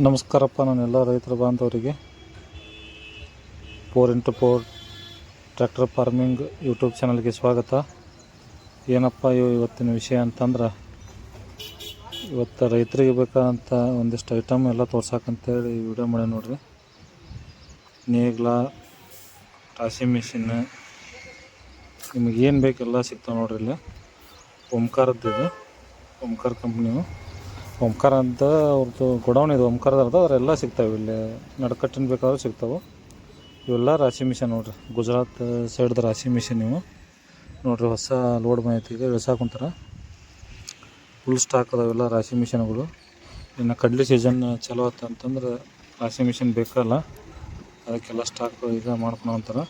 ನಮಸ್ಕಾರಪ್ಪ ನಾನು ಎಲ್ಲ ರೈತರ ಬಾಂಧವರಿಗೆ. Four into four tractor farming YouTube ಚಾನಲ್ಗೆ ಸ್ವಾಗತ. ಏನಪ್ಪ ಇವ ಇವತ್ತಿನ ವಿಷಯ ಅಂತಂದ್ರೆ, ಇವತ್ತು ರೈತರಿಗೆ ಬೇಕಾದಂಥ ಒಂದಿಷ್ಟು ಐಟಮ್ ಎಲ್ಲ ತೋರ್ಸಕ್ಕಂತೇಳಿ ವಿಡಿಯೋ ಮಾಡಿ ನೋಡ್ರಿ. ನೇಗ್ಲ, ರಾಶಿ ಮಿಷಿನ್ ನಿಮಗೆ ಏನು ಬೇಕೆಲ್ಲ ಸಿಗ್ತಾವೆ ನೋಡಿರಿ ಇಲ್ಲಿ. ಓಂಕಾರದ್ದು ಇದು, ಓಂಕಾರ ಕಂಪ್ನಿಯು ಓಂಕಾರ ಅಂತ ಅವ್ರದ್ದು ಗೋಡೌನ್ ಇದು ಓಂಕಾರದ ಅವರೆಲ್ಲ ಸಿಗ್ತಾವೆ ಇಲ್ಲಿ. ನಡ್ಕಟ್ಟಿನ ಬೇಕಾದ್ರೂ ಸಿಗ್ತಾವೆ. ಇವೆಲ್ಲ ರಾಶಿ ಮಿಷನ್ ನೋಡ್ರಿ. ಗುಜರಾತ್ ಸೈಡ್ದು ರಾಶಿ ಮಿಷನ್ ಇವು. ನೋಡ್ರಿ ಹೊಸ ಲೋಡ್ ಮಾಹಿತಿಗೆ ಇಳಿಸಾಕೊಂತಾರ ಫುಲ್ ಸ್ಟಾಕ್ ಅದಾವೆಲ್ಲ ರಾಶಿ ಮಿಷನ್ಗಳು. ಇನ್ನು ಕಡ್ಲಿ ಸೀಸನ್ ಚಲೋ ಆಯ್ತು ಅಂತಂದ್ರೆ ರಾಶಿ ಮಿಷನ್ ಬೇಕಲ್ಲ. ಅದಕ್ಕೆಲ್ಲ ಸ್ಟಾಕ್ ಈಗ ಮಾಡ್ಕೊಂಡು ಅಂತಾರ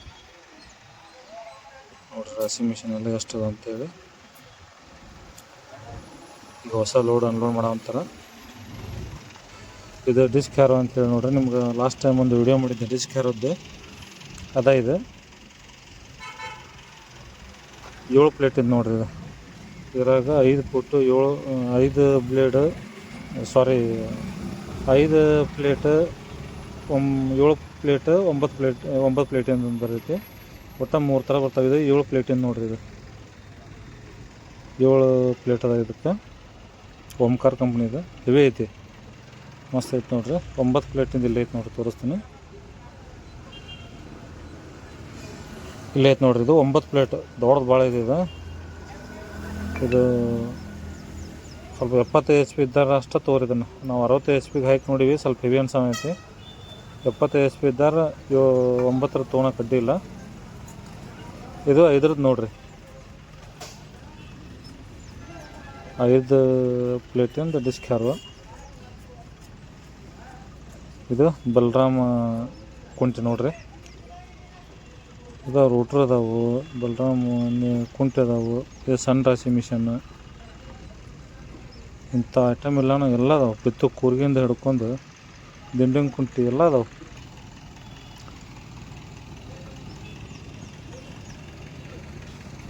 ನೋಡ್ರಿ ರಾಶಿ ಮಿಷನ್ ಎಲ್ಲ ಎಷ್ಟು ಅಂತೇಳಿ. ಈಗ ಹೊಸ ಲೋಡ್ ಅನ್ಲೋಡ್ ಮಾಡೋ ಅಂತಾರೆ. ಇದು ಡಿಸ್ಕ್ ಹ್ಯಾರೋ ಅಂತೇಳಿ ನೋಡ್ರಿ, ನಿಮ್ಗೆ ಲಾಸ್ಟ್ ಟೈಮ್ ಒಂದು ವಿಡಿಯೋ ಮಾಡಿದ್ದೆ ಡಿಸ್ಕ್ ಹ್ಯಾರೋದ್ದು ಅದ ಇದು. ಏಳು ಪ್ಲೇಟ್ ಇದು ನೋಡ್ರಿ ಇದು. ಇದ್ರಾಗ ಐದು ಫುಟ್ಟು ಏಳು, ಐದು ಬ್ಲೇಡ್ ಸಾರಿ ಐದು ಪ್ಲೇಟ್ ಒಮ್, ಏಳು ಪ್ಲೇಟ್ ಒಂಬತ್ತು ಪ್ಲೇಟ್ ಒಂಬತ್ತು ಪ್ಲೇಟಿಂದ ಬರ್ತೈತಿ ಒಟ್ಟು ಮೂರು ಥರ ಬರ್ತಾವೆ. ಇದು ಏಳು ಪ್ಲೇಟಿಂದ ನೋಡ್ರಿ ಇದು. ಏಳು ಪ್ಲೇಟ್ ಅದ ಇದಕ್ಕೆ. ಓಂಕಾರ ಕಂಪ್ನಿದು ಹೆವಿ ಐತಿ. ಮಸ್ತ್ ಐತಿ ನೋಡ್ರಿ. ಒಂಬತ್ತು ಪ್ಲೇಟಿಂದ ಇಲ್ಲಿ ಐತಿ ನೋಡ್ರಿ ತೋರಿಸ್ತೀನಿ. ಇಲ್ಲೇ ಐತಿ ನೋಡ್ರಿ ಇದು. ಒಂಬತ್ತು ಪ್ಲೇಟ್ ದೊಡ್ಡದು ಭಾಳ ಇದೆ ಇದು. ಇದು ಸ್ವಲ್ಪ ಎಪ್ಪತ್ತೈದು ಎಚ್ ಪಿ ಇದ್ದಾರೆ ಅಷ್ಟೇ ತೋರಿ ಇದನ್ನು. ನಾವು ಅರವತ್ತೈದು ಎಚ್ ಪಿಗೆ ಹಾಕಿ ನೋಡೀವಿ. ಸ್ವಲ್ಪ ಹೆವಿ ಐತಿ. ಎಪ್ಪತ್ತೈದು ಎಚ್ ಪಿ ಇದ್ದಾರೆ, ಇವು ಒಂಬತ್ತರ ತೊಗೊಳಕ್ಕೆ ಅಡ್ಡಿ ಇಲ್ಲ. ಇದು ಐದರದ್ದು ನೋಡ್ರಿ. ಐದು ಪ್ಲೇಟಿಂದು ಡಿಶ್ ಹ್ಯಾರು ಇದು ಬಲರಾಮ ಕುಂಟೆ ನೋಡ್ರಿ. ಇದು ರೂಟ್ರ್ ಅದಾವು, ಬಲರಾಮ ಕುಂಟೆ ಅದಾವು, ಇದು ಸಣ್ಣ ರಾಶಿ ಮಿಷನ್ ಇಂಥ ಐಟಮ್ ಎಲ್ಲನೂ ಎಲ್ಲ ಅದಾವೆ. ಬಿತ್ತು ಕೂರ್ಗಿಂದ ಹಿಡ್ಕೊಂಡು ದಿಂಡಿನ ಕುಂಟಿ ಎಲ್ಲ ಅದಾವೆ.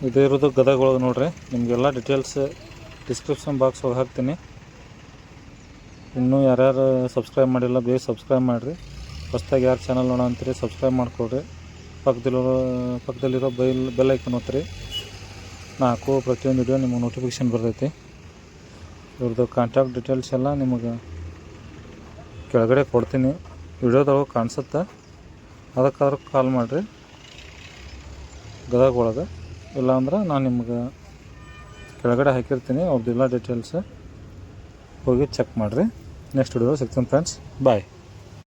ಇದೇ ಇರೋದು ಗದಗೊಳಗೆ ನೋಡ್ರಿ. ನಿಮಗೆಲ್ಲ ಡೀಟೇಲ್ಸ್ ಡಿಸ್ಕ್ರಿಪ್ಷನ್ ಬಾಕ್ಸ್ ಒಳಗೆ ಹಾಕ್ತೀನಿ. ಇನ್ನೂ ಯಾರ್ಯಾರು ಸಬ್ಸ್ಕ್ರೈಬ್ ಮಾಡಿಲ್ಲ ಬೇಗ ಸಬ್ಸ್ಕ್ರೈಬ್ ಮಾಡಿರಿ. ಹೊಸ್ದಾಗಿ ಯಾರು ಚಾನಲ್ ನೋಡೋ ಅಂತೀರಿ ಸಬ್ಸ್ಕ್ರೈಬ್ ಮಾಡ್ಕೊಳ್ರಿ ಪಕ್ಕದಲ್ಲಿರೋ ಪಕ್ಕದಲ್ಲಿರೋ ಬೈಲ್ ಬೆಲ್ ಐಕನ್ ಓದ್ರಿ ನಾ ಪ್ರತಿಯೊಂದು ವಿಡಿಯೋ ನಿಮಗೆ ನೋಟಿಫಿಕೇಷನ್ ಬರ್ತೈತಿ. ಇವ್ರದ್ದು ಕಾಂಟ್ಯಾಕ್ಟ್ ಡೀಟೇಲ್ಸ್ ಎಲ್ಲ ನಿಮಗೆ ಕೆಳಗಡೆ ಕೊಡ್ತೀನಿ. ವಿಡಿಯೋದೊಳಗೆ ಕಾಣಿಸುತ್ತೆ? ಅದಕ್ಕಾದ್ರೂ ಕಾಲ್ ಮಾಡಿರಿ. ಗದಗ ಒಳಗೆ. ಇಲ್ಲಾಂದ್ರೆ ನಾನು ನಿಮ್ಗೆ ಕೆಳಗಡೆ ಹಾಕಿರ್ತೀನಿ ಅವ್ರದ್ದೆಲ್ಲ ಡೀಟೇಲ್ಸ್ ಹೋಗಿ ಚೆಕ್ ಮಾಡಿರಿ. ನೆಕ್ಸ್ಟ್ ವಿಡಿಯೋ ಸಿಗ್ತೀನಿ ಫ್ರೆಂಡ್ಸ್ ಬಾಯ್